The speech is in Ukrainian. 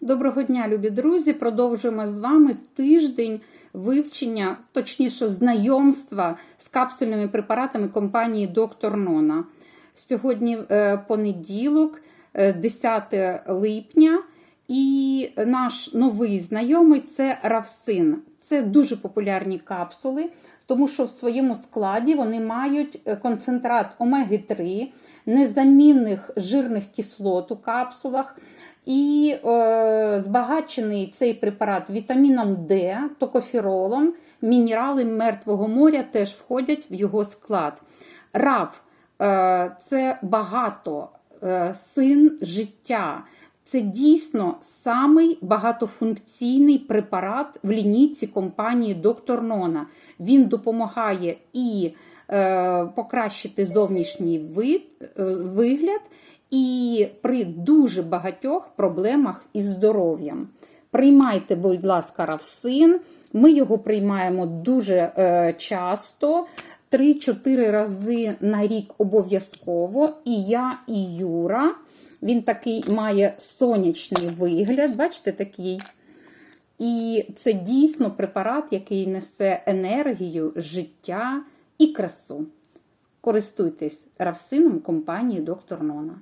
Доброго дня, любі друзі! Продовжуємо з вами тиждень вивчення, точніше, знайомства з капсульними препаратами компанії Доктор Нона. Сьогодні е, понеділок, е, 10 липня, і наш новий знайомий це Равсин. Це дуже популярні капсули, тому що в своєму складі вони мають е, концентрат омеги-3, незамінних жирних кислот у капсулах. І е, збагачений цей препарат вітаміном Д, токоферолом, мінерали мертвого моря теж входять в його склад. РАВ е, це багато е, син життя. Це дійсно самий багатофункційний препарат в лінійці компанії Доктор Нона. Він допомагає і е, покращити зовнішній вид, е, вигляд, і при дуже багатьох проблемах із здоров'ям. Приймайте, будь ласка, равсин. Ми його приймаємо дуже е, часто. 3-4 рази на рік обов'язково. І я, і Юра. Він такий має сонячний вигляд, бачите, такий. І це дійсно препарат, який несе енергію, життя і красу. Користуйтесь равсином компанії Доктор Нона.